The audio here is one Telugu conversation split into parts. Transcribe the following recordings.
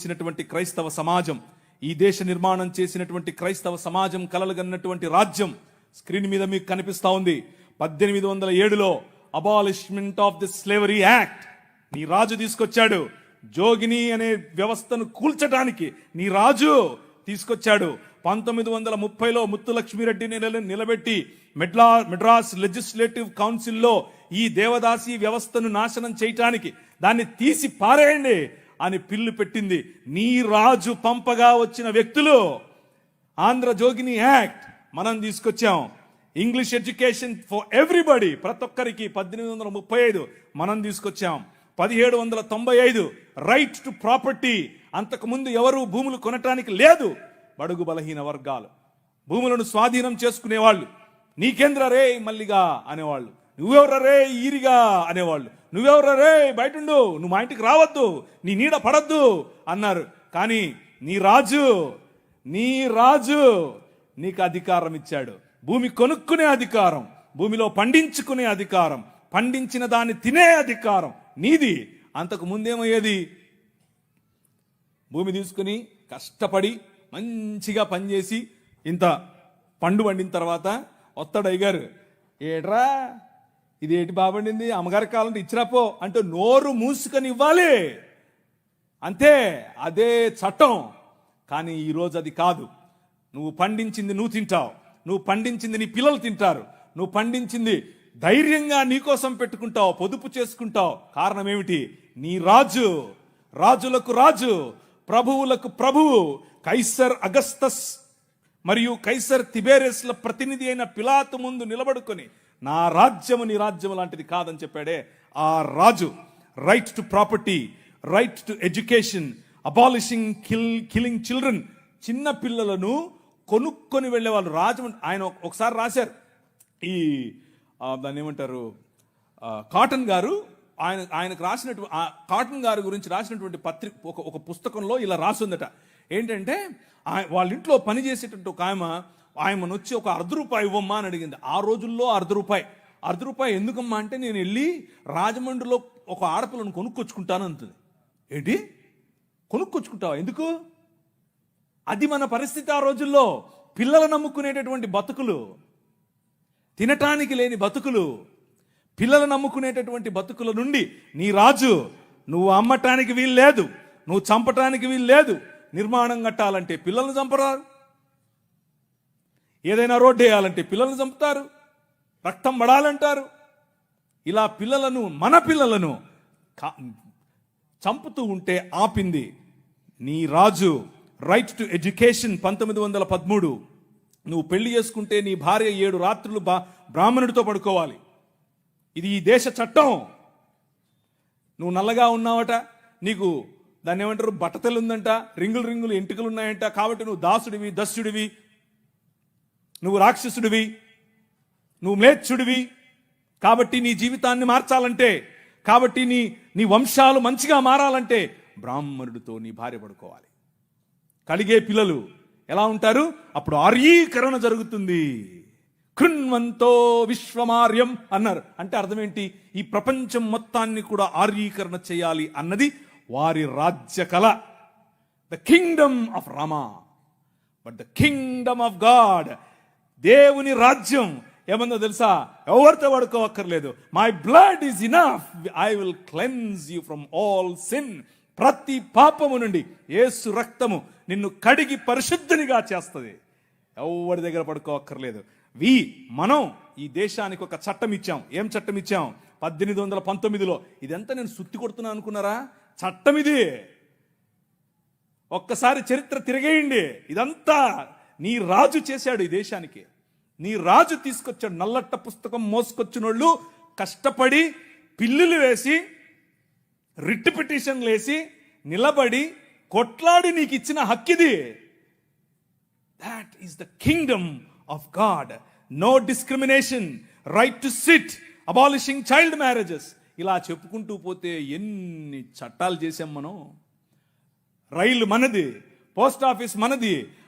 చేసినటువంటి క్రైస్తవ సమాజం ఈ దేశ నిర్మాణం చేసినటువంటి క్రైస్తవ సమాజం కలలుగన్నటువంటి రాజ్యం స్క్రీన్ మీద మీకు కనిపిస్తా ఉంది. పద్దెనిమిది వందల ఏడులో abolishment of the slavery act నీ రాజు తీసుకొచ్చాడు. జోగిని అనే వ్యవస్థను కూల్చడానికి నీ రాజు తీసుకొచ్చాడు. పంతొమ్మిది వందల ముప్పైలో ముత్తులక్ష్మిరెడ్డిని నిలబెట్టి మెడ్లా మెడ్రాస్ లెజిస్లేటివ్ కౌన్సిల్లో ఈ దేవదాసి వ్యవస్థను నాశనం చేయటానికి దాన్ని తీసి పారేయండి. అని పిల్లు పెట్టింది. నీ రాజు పంపగా వచ్చిన వ్యక్తులు ఆంధ్ర జోగిని యాక్ట్ మనం తీసుకొచ్చాం. ఇంగ్లీష్ ఎడ్యుకేషన్ ఫర్ ఎవ్రీబడి ప్రతి ఒక్కరికి పద్దెనిమిది వందల ముప్పై ఐదు మనం తీసుకొచ్చాం. పదిహేడు వందల తొంభై ఐదు రైట్ టు ప్రాపర్టీ. అంతకుముందు ఎవరు భూములు కొనటానికి లేదు. బడుగు బలహీన వర్గాలు. భూములను స్వాధీనం చేసుకునేవాళ్ళు. నీకేంద్ర రే మల్లిగా అనేవాళ్ళు. నువ్వెవర రే ఈరిగా అనేవాళ్ళు. నువ్వెవరు రే? బయటుండు. నువ్వు మా ఇంటికి రావద్దు. నీ నీడ పడద్దు అన్నారు. కానీ నీ రాజు నీ రాజు నీకు అధికారం ఇచ్చాడు. భూమి కొనుక్కునే అధికారం భూమిలో పండించుకునే అధికారం పండించిన దాన్ని తినే అధికారం నీది. అంతకు ముందేమయ్యేది? భూమి తీసుకుని కష్టపడి మంచిగా పనిచేసి ఇంత పండు పండిన తర్వాత వస్తాడు అయ్యగారు ఏడ్రా? ఇది ఏంటి బాబండింది అమ్మగారి కాలం ఇచ్చిరాపో అంటే నోరు మూసుకొని ఇవ్వాలి అంతే అదే చట్టం. కానీ ఈరోజు అది కాదు. నువ్వు పండించింది నువ్వు తింటావు. నువ్వు పండించింది నీ పిల్లలు తింటారు. నువ్వు పండించింది ధైర్యంగా నీకోసం పెట్టుకుంటావు పొదుపు చేసుకుంటావు. కారణం ఏమిటి? నీ రాజు. రాజులకు రాజు ప్రభువులకు ప్రభువు కైసర్ అగస్తస్ మరియు కైసర్ తిబేరెస్ల ప్రతినిధి అయిన పిలాతు ముందు నిలబడుకొని నా రాజ్యము నీ రాజ్యం లాంటిది కాదని చెప్పాడే ఆ రాజు. Right to property right to education abolishing kill killing children చిన్న పిల్లలను కొనుక్కొని వెళ్ళే వాళ్ళు రాజమండ్రి ఆయన ఒకసారి రాశారు. ఈ దాన్ని ఏమంటారు? కాటన్ గారు ఆయన ఆయనకు రాసినటువంటి ఆ కాటన్ గారి గురించి రాసినటువంటి పత్రిక ఒక ఒక పుస్తకంలో ఇలా రాసుందట. ఏంటంటే వాళ్ళ ఇంట్లో పని ఒక ఆమె ఆయన వచ్చి ఒక అర్ధ రూపాయి ఇవ్వమ్మా అని అడిగింది. ఆ రోజుల్లో అర్ధ రూపాయి. అర్ధ రూపాయి ఎందుకమ్మా అంటే నేను వెళ్ళి రాజమండ్రిలో ఒక ఆడపిల్లను కొనుక్కొచ్చుకుంటాను అంటుంది. ఏంటి? కొనుక్కొచ్చుకుంటావా? ఎందుకు? అది మన పరిస్థితి ఆ రోజుల్లో. పిల్లలు నమ్ముకునేటటువంటి బతుకులు. తినటానికి లేని బతుకులు. పిల్లలు నమ్ముకునేటటువంటి బతుకుల నుండి నీ రాజు నువ్వు అమ్మటానికి వీలు లేదు నువ్వు చంపటానికి వీలు లేదు నిర్మాణం కట్టాలంటే పిల్లల్ని చంపరారు ఏదైనా రోడ్డు వేయాలంటే పిల్లల్ని చంపుతారు రక్తం పడాలంటారు. ఇలా పిల్లలను మన పిల్లలను చంపుతూ ఉంటే ఆపింది నీ రాజు. రైట్ టు ఎడ్యుకేషన్ పంతొమ్మిది వందల పదమూడు. నువ్వు పెళ్ళి చేసుకుంటే నీ భార్య ఏడు రాత్రులు బా బ్రాహ్మణుడితో పడుకోవాలి. ఇది ఈ దేశ చట్టం. నువ్వు నల్లగా ఉన్నావట నీకు దాన్ని ఏమంటారు బట్టతలు ఉందంట రింగులు రింగులు ఎంటుకలు ఉన్నాయంట కాబట్టి నువ్వు దాసుడివి దస్యుడివి నువ్వు రాక్షసుడివి నువ్వు మ్లేచ్చుడివి కాబట్టి నీ జీవితాన్ని మార్చాలంటే కాబట్టి నీ నీ వంశాలు మంచిగా మారాలంటే బ్రాహ్మణుడితో నీ భార్య పడుకోవాలి. కలిగే పిల్లలు ఎలా ఉంటారు? అప్పుడు ఆర్యీకరణ జరుగుతుంది. కృణ్వంతో విశ్వమార్యం అన్నారు. అంటే అర్థం ఏంటి ఈ ప్రపంచం మొత్తాన్ని కూడా ఆర్యీకరణ చేయాలి అన్నది వారి రాజ్య కళ the kingdom of Rama but the kingdom of God దేవుని రాజ్యం ఏమందో తెలుసా? ఎవరితో పడుకోవక్కర్లేదు my blood is enough I will cleanse you from all sin ప్రతి పాపము నుండి యేసు రక్తము నిన్ను కడిగి పరిశుద్ధునిగా చేస్తుంది. ఎవరి దగ్గర పడుకోవక్కర్లేదు. వి మనం ఈ దేశానికి ఒక చట్టం ఇచ్చాం. ఏం చట్టం ఇచ్చాం? పద్దెనిమిది వందల పంతొమ్మిదిలో. ఇదంతా నేను సుత్తి కొడుతున్నా అనుకున్నారా? చట్టం ఇది. ఒక్కసారి చరిత్ర తిరిగేయండి. ఇదంతా నీ రాజు చేశాడు ఈ దేశానికి. నీ రాజు తీసుకొచ్చాడు నల్లట్ట పుస్తకం మోసుకొచ్చినోళ్ళు కష్టపడి పిల్లులు వేసి రిట్ పిటిషన్లు వేసి నిలబడి కొట్లాడి నీకు ఇచ్చిన హక్కిది. That is the kingdom of God no discrimination right to sit abolishing child marriages ఇలా చెప్పుకుంటూ పోతే ఎన్ని చట్టాలు చేసాం మనం? రైలు మనది పోస్ట్ ఆఫీస్ మనది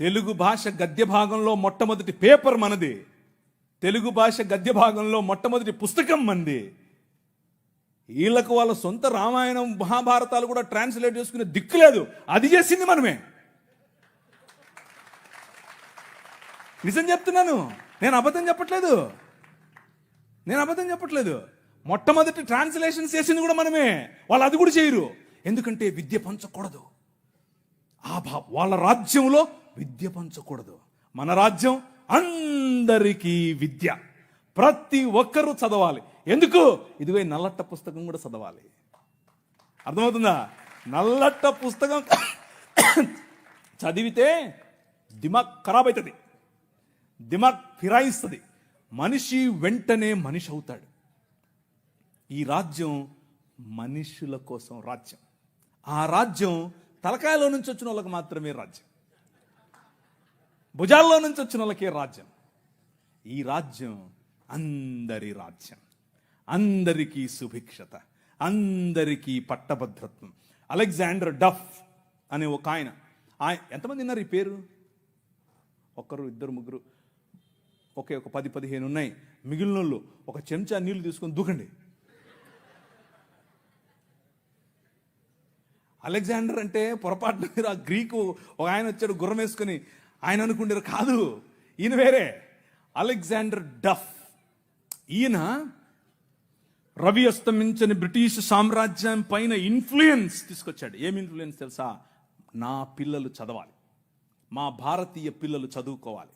తెలుగు భాష గద్య భాగంలో మొట్టమొదటి పేపర్ మనది. తెలుగు భాష గద్య భాగంలో మొట్టమొదటి పుస్తకం మంది. వీళ్ళకు వాళ్ళ సొంత రామాయణం మహాభారతాలు కూడా ట్రాన్స్లేట్ చేసుకునే దిక్కు లేదు. అది చేసింది మనమే. నిజం చెప్తున్నాను. నేను అబద్ధం చెప్పట్లేదు. నేను అబద్ధం చెప్పట్లేదు. మొట్టమొదటి ట్రాన్స్లేషన్ చేసింది కూడా మనమే. వాళ్ళు అది కూడా చేయరు. ఎందుకంటే విద్య పంచకూడదు. ఆ భా వాళ్ళ రాజ్యంలో విద్య పంచకూడదు. మన రాజ్యం అందరికీ విద్య. ప్రతి ఒక్కరూ చదవాలి. ఎందుకు? ఇదిగో నల్లట్ట పుస్తకం కూడా చదవాలి. అర్థమవుతుందా? నల్లట్ట పుస్తకం చదివితే దిమాగ్ ఖరాబ్ అవుతుంది దిమాగ్ ఫిరాయిస్తుంది. మనిషి వెంటనే మనిషి అవుతాడు. ఈ రాజ్యం మనుషుల కోసం రాజ్యం. ఆ రాజ్యం తలకాయలో నుంచి వచ్చిన వాళ్ళకి మాత్రమే రాజ్యం. భుజాల్లో నుంచి వచ్చిన వాళ్ళకే రాజ్యం? ఈ రాజ్యం అందరి రాజ్యం. అందరికీ సుభిక్షత అందరికీ పట్టభద్రత్వం. అలెగ్జాండర్ డఫ్ అనే ఒక ఆయన. ఎంతమంది ఉన్నారు ఈ పేరు? ఒక్కరు ఇద్దరు ముగ్గురు. ఒకే ఒక పది పదిహేను ఉన్నాయి. మిగిలిన వాళ్ళు ఒక చెంచా నీళ్ళు తీసుకొని దూకండి. అలెగ్జాండర్ అంటే పొరపాటున మీరు ఆ గ్రీకు ఒక ఆయన వచ్చాడు గుర్రం వేసుకొని ఆయన అనుకుంటారు కాదు ఈయన వేరే. Alexander Duff. ఈయన రవి అస్తమించని బ్రిటిష్ సామ్రాజ్యం పైన ఇన్ఫ్లుయెన్స్ తీసుకొచ్చాడు. ఏం ఇన్ఫ్లుయెన్స్ తెలుసా? నా పిల్లలు చదవాలి. మా భారతీయ పిల్లలు చదువుకోవాలి.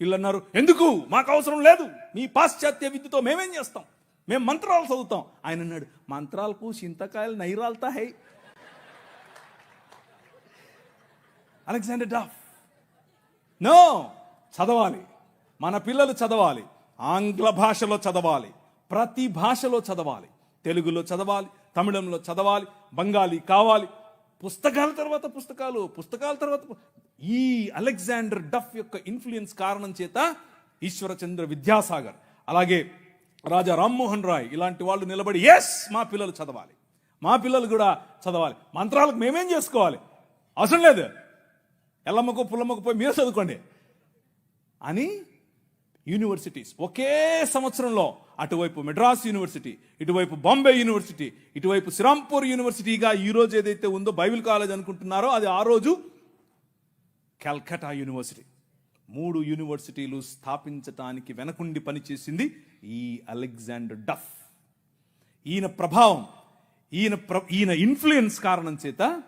వీళ్ళు అన్నారు ఎందుకు? మాకు అవసరం లేదు. మీ పాశ్చాత్య విద్యతో మేమేం చేస్తాం? మేము మంత్రాలు చదువుతాం. ఆయన అన్నాడు మంత్రాలకు చింతకాయలు నైరాలతా హై. అలెగ్జాండర్ డఫ్ నో చదవాలి. మన పిల్లలు చదవాలి. ఆంగ్ల భాషలో చదవాలి. ప్రతి భాషలో చదవాలి. తెలుగులో చదవాలి. తమిళంలో చదవాలి. బెంగాలీ కావాలి. పుస్తకాల తర్వాత పుస్తకాలు పుస్తకాల తర్వాత ఈ అలెగ్జాండర్ డఫ్ యొక్క ఇన్ఫ్లుయెన్స్ కారణం చేత ఈశ్వరచంద్ర విద్యాసాగర్ అలాగే రాజా రామ్మోహన్ రాయ్ ఇలాంటి వాళ్ళు నిలబడి ఎస్ మా పిల్లలు చదవాలి. మా పిల్లలు కూడా చదవాలి. మంత్రాలకు మేమేం చేసుకోవాలి? అవసరం లేదు. ఎల్లమ్మకు పుల్లమ్మకు పోయి మీరు చదువుకోండి. అని యూనివర్సిటీస్ ఒకే సంవత్సరంలో అటువైపు మెడ్రాస్ యూనివర్సిటీ ఇటువైపు బాంబే యూనివర్సిటీ ఇటువైపు శ్రీరాంపూర్ యూనివర్సిటీగా ఈ రోజు ఏదైతే ఉందో బైబిల్ కాలేజ్ అనుకుంటున్నారో అది ఆ రోజు కల్కటా యూనివర్సిటీ మూడు యూనివర్సిటీలు స్థాపించటానికి వెనకుండి పనిచేసింది ఈ అలెగ్జాండర్ డఫ్. ఈయన ప్రభావం ఈయన ప్ర- ఈయన ఇన్ఫ్లుయెన్స్ కారణం చేత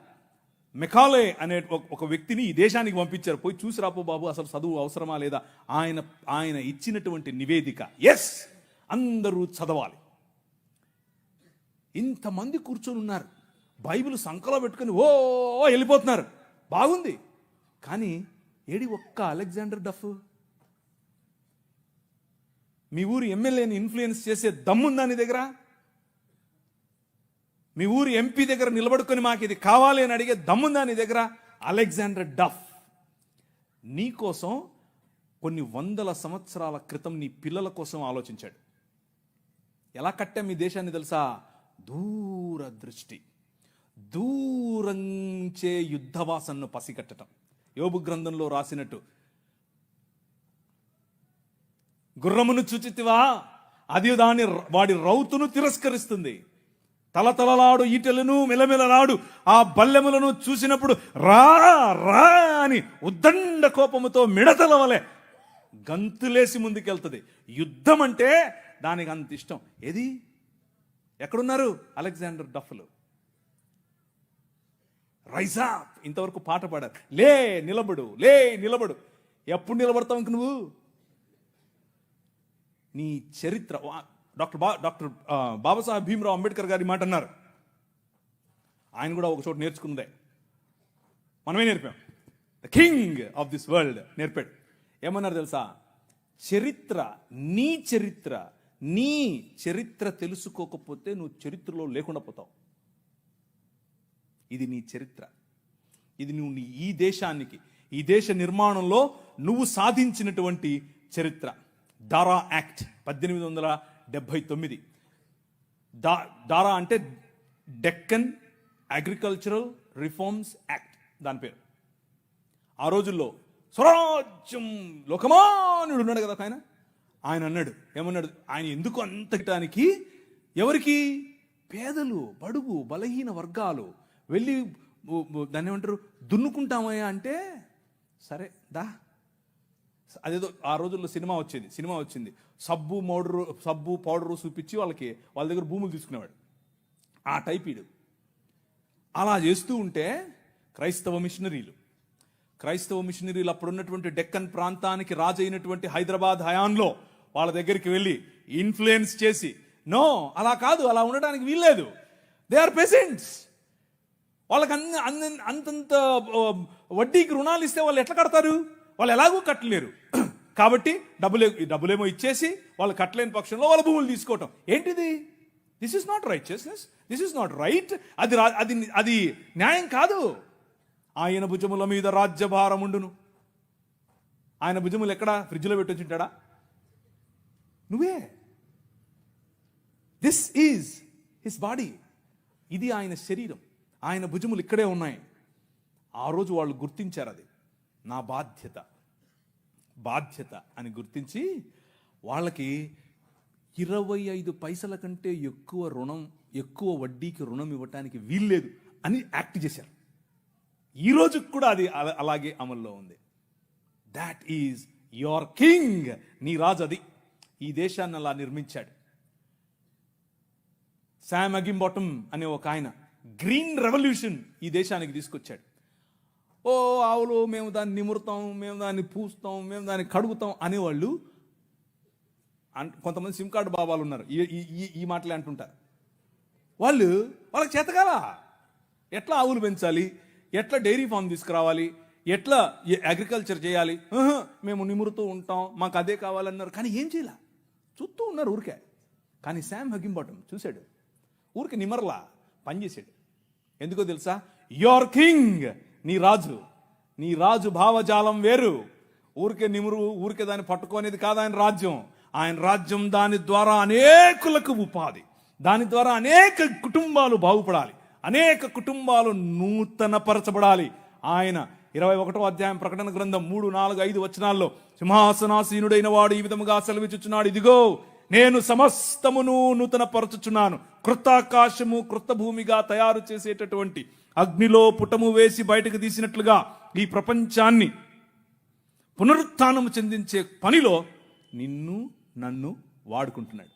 మెకాలే అనే ఒక- వ్యక్తిని ఈ దేశానికి పంపించారు. పోయి చూసి రాపో బాబు అసలు చదువు అవసరమా లేదా? ఆయన ఆయన ఇచ్చినటువంటి నివేదిక. ఎస్ అందరూ చదవాలి. ఇంతమంది కూర్చొని ఉన్నారు. బైబిల్ సంకలో పెట్టుకుని ఓ వెళ్ళిపోతున్నారు. బాగుంది. కానీ ఏడి ఒక్క అలెగ్జాండర్ డఫ్? మీ ఊరు ఎమ్మెల్యేని ఇన్ఫ్లుయెన్స్ చేసే దమ్ముందా నీ దగ్గర? మీ ఊరు ఎంపీ దగ్గర నిలబడుకొని మాకు ఇది కావాలి అని అడిగే దమ్ముందా నీ దగ్గర? Alexander Duff. నీ కోసం కొన్ని వందల సంవత్సరాల క్రితం నీ పిల్లల కోసం ఆలోచించాడు. ఎలా కట్టాం మీ దేశాన్ని తెలుసా? దూరదృష్టి. దూరంచే యుద్ధవాసన్ను పసిగట్టడం యోబు గ్రంథంలో రాసినట్టు. గుర్రమును చూచితివా? అది దాని వాడి రౌతును తిరస్కరిస్తుంది. తలతలలాడు ఈటెలను మెలమెలలాడు ఆ బల్లెములను చూసినప్పుడు రా రా అని ఉద్దండ కోపముతో మిడతల వలె గంతులేసి ముందుకెళ్తుంది. యుద్ధం అంటే దానికి అంత ఇష్టం. ఏది? ఎక్కడున్నారు? అలెగ్జాండర్ డఫ్లు. రైజా ఇంతవరకు పాట పాడారు. లే నిలబడు లే నిలబడు. ఎప్పుడు నిలబడతావు ఇంక నువ్వు? నీ చరిత్ర డాక్టర్ బా డాక్టర్ బాబాసాహెబ్ భీమరావు అంబేద్కర్ గారి మాట అన్నారు. ఆయన కూడా ఒక చోట నేర్చుకుందే. మనమే నేర్పాం. The king of this world నేర్పాడు. ఏమన్నారు తెలుసా? చరిత్ర నీ చరిత్ర నీ చరిత్ర తెలుసుకోకపోతే నువ్వు చరిత్రలో లేకుండా పోతావు. ఇది నీ చరిత్ర. ఇది నువ్వు నీ ఈ దేశానికి ఈ దేశ నిర్మాణంలో నువ్వు సాధించినటువంటి చరిత్ర. దారా యాక్ట్ పద్దెనిమిది వందల డెబ్భై తొమ్మిది. దా దారా అంటే డెక్కన్ అగ్రికల్చరల్ రిఫార్మ్స్ యాక్ట్ దాని పేరు. ఆ రోజుల్లో స్వరాజ్యం లోకమానుడు ఉన్నాడు కదా ఒక ఆయన. ఆయన అన్నాడు ఏమన్నాడు ఆయన ఎందుకు అంతటానికి? ఎవరికి? పేదలు బడుగు బలహీన వర్గాలు వెళ్ళి దాన్ని ఏమంటారు? దున్నుకుంటామయ్యా అంటే సరే దా. అదేదో ఆ రోజుల్లో సినిమా వచ్చేది సినిమా వచ్చింది. సబ్బు మౌడరు సబ్బు పౌడరు చూపించి వాళ్ళకి వాళ్ళ దగ్గర భూములు తీసుకునేవాడు. ఆ టైప్ ఈడు. అలా చేస్తూ ఉంటే క్రైస్తవ మిషనరీలు క్రైస్తవ మిషనరీలు అప్పుడున్నటువంటి డెక్కన్ ప్రాంతానికి రాజైనటువంటి హైదరాబాద్ హయాన్లో వాళ్ళ దగ్గరికి వెళ్ళి ఇన్ఫ్లుయెన్స్ చేసి నో అలా కాదు అలా ఉండడానికి వీల్లేదు. They are peasants. వాళ్ళకి అన్ని అన్ని అంతంత వడ్డీకి రుణాలు ఇస్తే వాళ్ళు ఎట్లా కడతారు? వాళ్ళు ఎలాగూ కట్టలేరు. కాబట్టి డబ్బులు డబ్బులేమో ఇచ్చేసి వాళ్ళు కట్టలేని పక్షంలో వాళ్ళ భూములు తీసుకోవటం. ఏంటిది? This is not righteousness this is not right అది రా- అది అది న్యాయం కాదు. ఆయన భుజముల మీద రాజ్యభారం ఉండును. ఆయన భుజములు ఎక్కడ? ఫ్రిడ్జ్లో పెట్టొచ్చుంటాడా నువ్వే. దిస్ ఈజ్ హిస్ బాడీ ఇది ఆయన శరీరం. ఆయన భుజములు ఇక్కడే ఉన్నాయి. ఆ రోజు వాళ్ళు గుర్తించారు అది. నా బాధ్యత. బాధ్యత అని గుర్తించి వాళ్ళకి ఇరవై ఐదు పైసల కంటే ఎక్కువ రుణం ఎక్కువ వడ్డీకి రుణం ఇవ్వటానికి వీల్లేదు అని యాక్ట్ చేశారు. ఈ కూడా అది అలాగే అమల్లో ఉంది. దాట్ ఈజ్ యువర్ కింగ్ నీ రాజు అది. ఈ దేశాన్ని అలా నిర్మించాడు. శామ్ అగింబాటమ్ అనే ఒక ఆయన గ్రీన్ రెవల్యూషన్ ఈ దేశానికి తీసుకొచ్చాడు. ఓ ఆవులు మేము దాన్ని నిమురుతాం మేము దాన్ని పూస్తాం మేము దాన్ని కడుగుతాం అనేవాళ్ళు అన్- కొంతమంది సిమ్ కార్డు బాబాలు ఉన్నారు. ఈ ఈ- ఈ ఈ మాటలే అంటుంటారు. వాళ్ళు వాళ్ళకి చేతకాల ఎట్లా ఆవులు పెంచాలి? ఎట్లా డైరీ ఫామ్ తీసుకురావాలి? ఎట్లా అగ్రికల్చర్ చేయాలి? మేము నిమురుతూ ఉంటాం మాకు అదే కావాలన్నారు. కానీ ఏం చేయాల? చూస్తూ ఉన్నారు ఊరికే. కానీ శామ్ హగింబాటం చూశాడు. ఊరికి నిమరలా పనిచేశాడు. ఎందుకో తెలుసా? యోర్ కింగ్ నీ రాజు. నీ రాజు భావజాలం వేరు. ఊరికే నిమురు ఊరికే దాన్ని పట్టుకోనేది కాదు ఆయన రాజ్యం. ఆయన రాజ్యం దాని ద్వారా అనేకులకు ఉపాధి. దాని ద్వారా అనేక కుటుంబాలు బాగుపడాలి. అనేక కుటుంబాలు నూతనపరచబడాలి. ఆయన ఇరవై ఒకటో అధ్యాయం ప్రకటన గ్రంథం మూడు నాలుగు ఐదు వచనాల్లో సింహాసనాసీనుడైన వాడు ఈ విధముగా సెలవిచ్చుచున్నాడు. ఇదిగో నేను సమస్తమును నూతనపరచుచున్నాను. పరచుచున్నాను ఆకాశము కృత భూమిగా తయారు చేసేటటువంటి అగ్నిలో పుటము వేసి బయటకు తీసినట్లుగా ఈ ప్రపంచాన్ని పునరుత్నము చెందించే పనిలో నిన్ను నన్ను వాడుకుంటున్నాడు.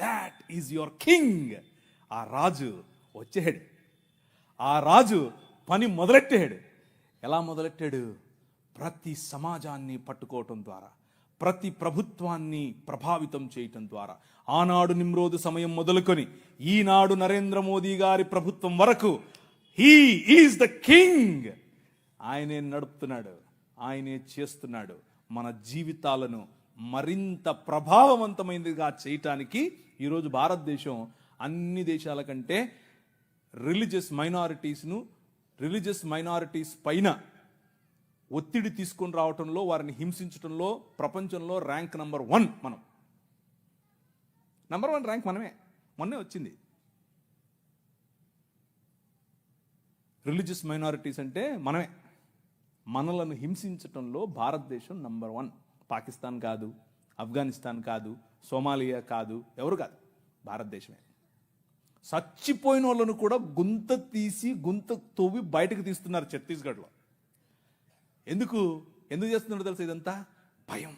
దాట్ ఈజ్ యువర్ కింగ్ ఆ రాజు వచ్చేహాడు ఆ రాజు పని మొదలెట్టాడు ఎలా మొదలెట్టాడు? ప్రతి సమాజాన్ని పట్టుకోవటం ద్వారా ప్రతి ప్రభుత్వాన్ని ప్రభావితం చేయటం ద్వారా. ఆనాడు నిమ్రోదు సమయం మొదలుకొని ఈనాడు నరేంద్ర మోదీ గారి ప్రభుత్వం వరకు హీ ఈజ్ ద కింగ్ ఆయనే నడుపుతున్నాడు. ఆయనే చేస్తున్నాడు. మన జీవితాలను మరింత ప్రభావవంతమైనదిగా చేయటానికి ఈరోజు భారతదేశం అన్ని దేశాల కంటే రిలీజియస్ మైనారిటీస్ను రిలీజియస్ మైనారిటీస్ పైన ఒత్తిడి తీసుకొని రావటంలో వారిని హింసించడంలో ప్రపంచంలో ర్యాంక్ నంబర్ వన్ మనం. నంబర్ వన్ ర్యాంక్ మనమే. మొన్నే వచ్చింది. రిలీజియస్ మైనారిటీస్ అంటే మనమే. మనలను హింసించటంలో భారతదేశం నంబర్ వన్. పాకిస్తాన్ కాదు ఆఫ్ఘనిస్తాన్ కాదు సోమాలియా కాదు ఎవరు కాదు. భారతదేశమే. చచ్చిపోయిన వాళ్ళను కూడా గుంత తీసి గుంత తవ్వి బయటకు తీస్తున్నారు ఛత్తీస్గఢ్లో. ఎందుకు? ఎందుకు చేస్తున్నారో తెలుసు ఇదంతా? భయం.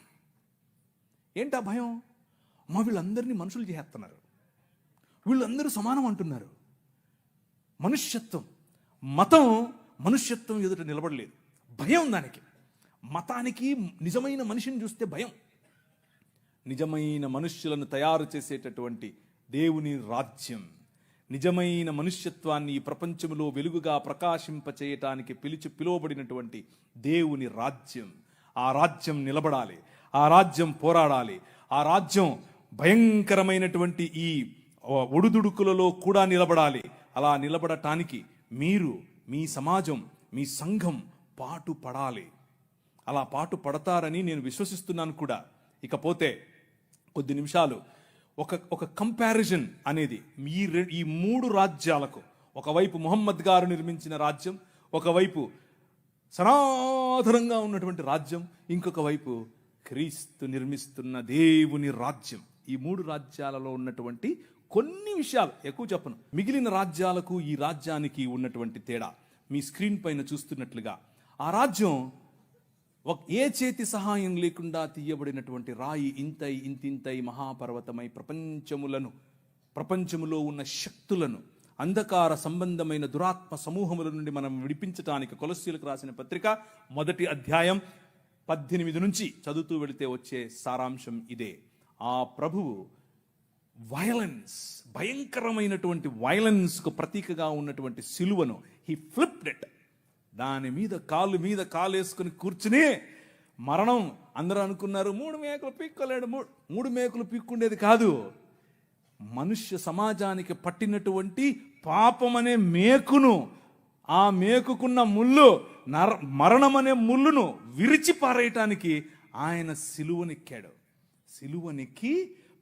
ఏంటా భయం? మా వీళ్ళందరినీ మనుషులు చేస్తున్నారు వీళ్ళందరూ సమానం అంటున్నారు. మనుష్యత్వం. మతం మనుష్యత్వం ఎదుట నిలబడలేదు. భయం దానికి. మతానికి నిజమైన మనిషిని చూస్తే భయం. నిజమైన మనుష్యులను తయారు చేసేటటువంటి దేవుని రాజ్యం. నిజమైన మనుష్యత్వాన్ని ఈ ప్రపంచంలో వెలుగుగా ప్రకాశింపచేయటానికి పిలిచి పిలువబడినటువంటి దేవుని రాజ్యం. ఆ రాజ్యం నిలబడాలి. ఆ రాజ్యం పోరాడాలి. ఆ రాజ్యం భయంకరమైనటువంటి ఈ ఒడుదుడుకులలో కూడా నిలబడాలి. అలా నిలబడటానికి మీరు మీ సమాజం మీ సంఘం పాటు పడాలి అలా పాటు పడతారని నేను విశ్వసిస్తున్నాను కూడా. ఇకపోతే కొద్ది నిమిషాలు. ఒక ఒక కంపారిజన్ అనేది ఈ రె- ఈ మూడు రాజ్యాలకు. ఒకవైపు మొహమ్మద్ గారు నిర్మించిన రాజ్యం ఒకవైపు సనాతనంగా ఉన్నటువంటి రాజ్యం ఇంకొక వైపు క్రీస్తు నిర్మిస్తున్న దేవుని రాజ్యం. ఈ మూడు రాజ్యాలలో ఉన్నటువంటి కొన్ని విషయాలు ఎక్కువ చెప్పను. మిగిలిన రాజ్యాలకు ఈ రాజ్యానికి ఉన్నటువంటి తేడా. మీ స్క్రీన్ పైన చూస్తున్నట్లుగా ఆ రాజ్యం ఒక ఏ చేతి సహాయం లేకుండా తీయబడినటువంటి రాయి ఇంతై ఇంతింతై మహాపర్వతమై ప్రపంచములను ప్రపంచములో ఉన్న శక్తులను అంధకార సంబంధమైన దురాత్మ సమూహముల నుండి మనం విడిపించటానికి కొలస్యులకు రాసిన పత్రిక మొదటి అధ్యాయం పద్దెనిమిది నుంచి చదువుతూ వెళితే వచ్చే సారాంశం ఇదే. ఆ ప్రభువు వయలెన్స్ భయంకరమైనటువంటి వయలెన్స్కు ప్రతీకగా ఉన్నటువంటి సిలువను హీ ఫ్లిప్డ్ ఇట్ దాని మీద కాలు మీద కాలు వేసుకుని కూర్చుని మరణం. అందరూ అనుకున్నారు మూడు మేకలు పీక్కోలేడు మూడు మూడు మేకలు పీక్కుండేది కాదు. మనుష్య సమాజానికి పట్టినటువంటి పాపం అనే మేకును ఆ మేకుకున్న ముళ్ళు నర మరణం అనే ముళ్ళును విరిచి పారేయటానికి ఆయన సిలువనెక్కాడు. సిలువనికి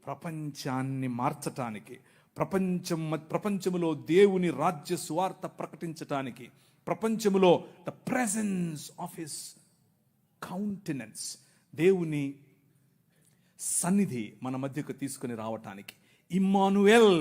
ప్రపంచాన్ని మార్చటానికి ప్రపంచం ప్రపంచములో దేవుని రాజ్య సువార్త ప్రకటించటానికి ప్రపంచములో the presence of his countenance దేవుని సన్నిధి మన మధ్యకు తీసుకుని రావటానికి ఇమ్మానుయల్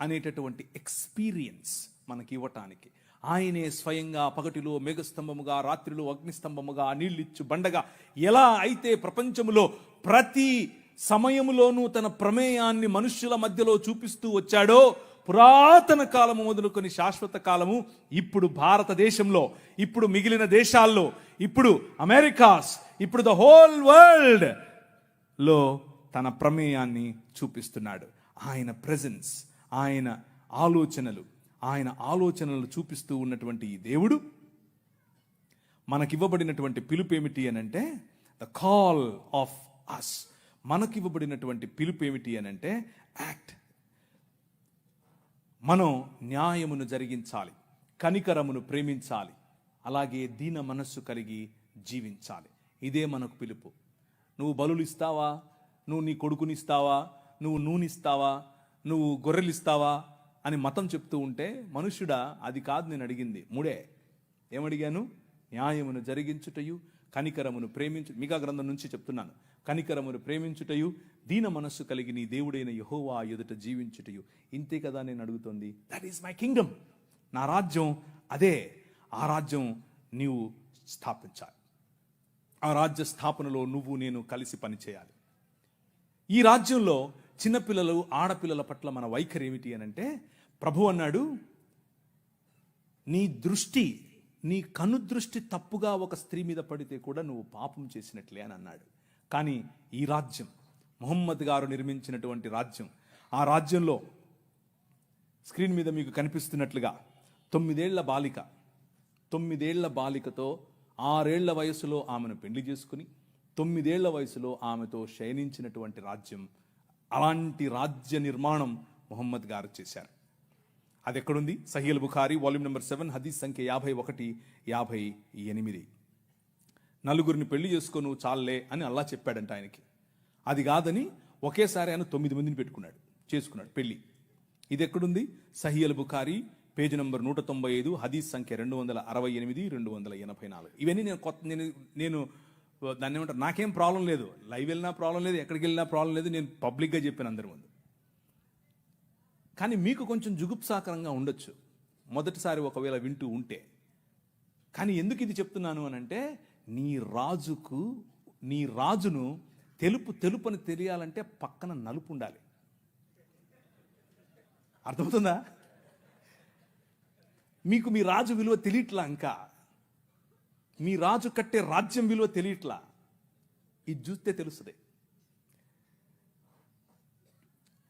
అనేటటువంటి ఎక్స్పీరియన్స్ మనకి ఇవ్వటానికి ఆయనే స్వయంగా పగటిలో మేఘస్తంభముగా రాత్రిలో అగ్నిస్తంభముగా నీళ్ళిచ్చు బండగా. ఎలా అయితే ప్రపంచములో ప్రతి సమయములోనూ తన ప్రమేయాన్ని మనుష్యుల మధ్యలో చూపిస్తూ వచ్చాడో పురాతన కాలము మొదలుకొని శాశ్వత కాలము ఇప్పుడు భారతదేశంలో ఇప్పుడు మిగిలిన దేశాల్లో ఇప్పుడు అమెరికాస్ ఇప్పుడు ద హోల్ వరల్డ్లో తన ప్రమేయాన్ని చూపిస్తున్నాడు. ఆయన ప్రెజెన్స్ ఆయన ఆలోచనలు ఆయన ఆలోచనలు చూపిస్తూ ఉన్నటువంటి ఈ దేవుడు మనకివ్వబడినటువంటి పిలుపు ఏమిటి అని అంటే ద కాల్ ఆఫ్ అస్ మనకివ్వబడినటువంటి పిలుపు ఏమిటి అని అంటే యాక్ట్ మనం న్యాయమును జరిగించాలి కనికరమును ప్రేమించాలి అలాగే దీన మనస్సు కలిగి జీవించాలి. ఇదే మనకు పిలుపు. నువ్వు బలులు ఇస్తావా నువ్వు నీ కొడుకునిస్తావా? నువ్వు నూనె నువ్వు గొర్రెలు ఇస్తావా అని మతం చెప్తూ ఉంటే మనుష్యుడా అది కాదు నేను అడిగింది. మూడే. ఏమడిగాను? న్యాయమును జరిగించుటయు కనికరమును ప్రేమించు మిగా గ్రంథం నుంచి చెప్తున్నాను. కనికరమును ప్రేమించుటయు దీన మనస్సు కలిగి నీ దేవుడైన యహోవా ఎదుట జీవించుటయు. ఇంతే కదా నేను అడుగుతోంది. దట్ ఈస్ మై కింగ్డమ్ నా రాజ్యం అదే. ఆ రాజ్యం నీవు స్థాపించాలి. ఆ రాజ్య స్థాపనలో నువ్వు నేను కలిసి పనిచేయాలి. ఈ రాజ్యంలో చిన్నపిల్లలు ఆడపిల్లల పట్ల మన వైఖరి ఏమిటి అని అంటే ప్రభు అన్నాడు నీ దృష్టి నీ కను దృష్టి తప్పుగా ఒక స్త్రీ మీద పడితే కూడా నువ్వు పాపం చేసినట్లే అని అన్నాడు. కానీ ఈ రాజ్యం మొహమ్మద్ గారు నిర్మించినటువంటి రాజ్యం ఆ రాజ్యంలో స్క్రీన్ మీద మీకు కనిపిస్తున్నట్లుగా తొమ్మిదేళ్ళ బాలిక తొమ్మిదేళ్ళ బాలికతో ఆరేళ్ళ వయసులో ఆమెను పెళ్ళి చేసుకుని తొమ్మిదేళ్ళ వయసులో ఆమెతో శయనించినటువంటి రాజ్యం అలాంటి రాజ్య నిర్మాణం మొహమ్మద్ గారు చేశారు. అది ఎక్కడుంది Sahih Bukhari volume number seven హదీస్ సంఖ్య యాభై ఒకటి యాభై ఎనిమిది. నలుగురిని పెళ్ళి చేసుకోను చాలే అని అల్లా చెప్పాడంట ఆయనకి. అది కాదని ఒకేసారి ఆయన తొమ్మిది మందిని పెట్టుకున్నాడు చేసుకున్నాడు పెళ్ళి ఇది ఎక్కడుంది సహియల్ బుఖారి పేజ్ నంబర్ నూట తొంభై ఐదు హదీస్ సంఖ్య రెండు వందల అరవై ఎనిమిది రెండు వందల ఎనభై నాలుగు. ఇవన్నీ నేను కొత్త నేను నేను దాన్ని ఏమంటారు? నాకేం ప్రాబ్లం లేదు. లైవ్ వెళ్ళినా ప్రాబ్లం లేదు ఎక్కడికి వెళ్ళినా ప్రాబ్లం లేదు నేను పబ్లిక్గా చెప్పాను అందరి ముందు. కానీ మీకు కొంచెం జుగుప్సాకరంగా ఉండొచ్చు. మొదటిసారి ఒకవేళ వింటూ ఉంటే. కానీ ఎందుకు ఇది చెప్తున్నాను అని అంటే నీ రాజుకు నీ రాజును తెలుపు తెలుపు అని తెలియాలంటే పక్కన నలుపు ఉండాలి. అర్థమవుతుందా? మీకు మీ రాజు విలువ తెలియట్లా ఇంకా. మీ రాజు కట్టే రాజ్యం విలువ తెలియట్లా? ఇది చూస్తే తెలుస్తుంది.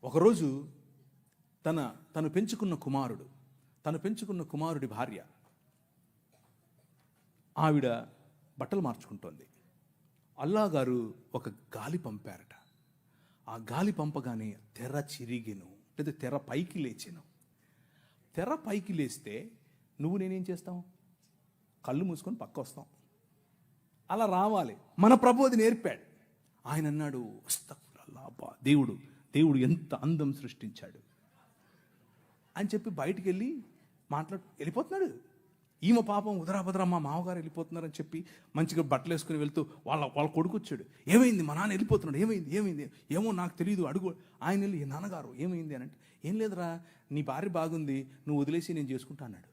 ఒకరోజు తన తను పెంచుకున్న కుమారుడు తను పెంచుకున్న కుమారుడి భార్య ఆవిడ బట్టలు మార్చుకుంటోంది. అల్లా గారు ఒక గాలి పంపారట. ఆ గాలి పంపగానే తెర చిరిగెను లేదా తెర పైకి లేచెను. తెర పైకి లేస్తే నువ్వు నేనేం చేస్తాం కళ్ళు మూసుకొని పక్క వస్తాం. అలా రావాలి. మన ప్రభు అది నేర్పాడు. ఆయన అన్నాడు అబ్బా దేవుడు దేవుడు ఎంత అందం సృష్టించాడు. అని చెప్పి బయటికి వెళ్ళి మాట్లాడు వెళ్ళిపోతున్నాడు. ఈమె పాపం ఉదరాభద్ర మా మామగారు వెళ్ళిపోతున్నారని చెప్పి మంచిగా బట్టలు వేసుకుని వెళ్తూ వాళ్ళ వాళ్ళ కొడుకు వచ్చాడు ఏమైంది? మా నాన్న వెళ్ళిపోతున్నాడు. ఏమైంది? ఏమైంది? ఏమో నాకు తెలియదు అడుగు. ఆయన వెళ్ళి నాన్నగారు ఏమైంది? అని అంటే ఏం లేదురా నీ భార్య బాగుంది నువ్వు వదిలేసి నేను చేసుకుంటా అన్నాడు.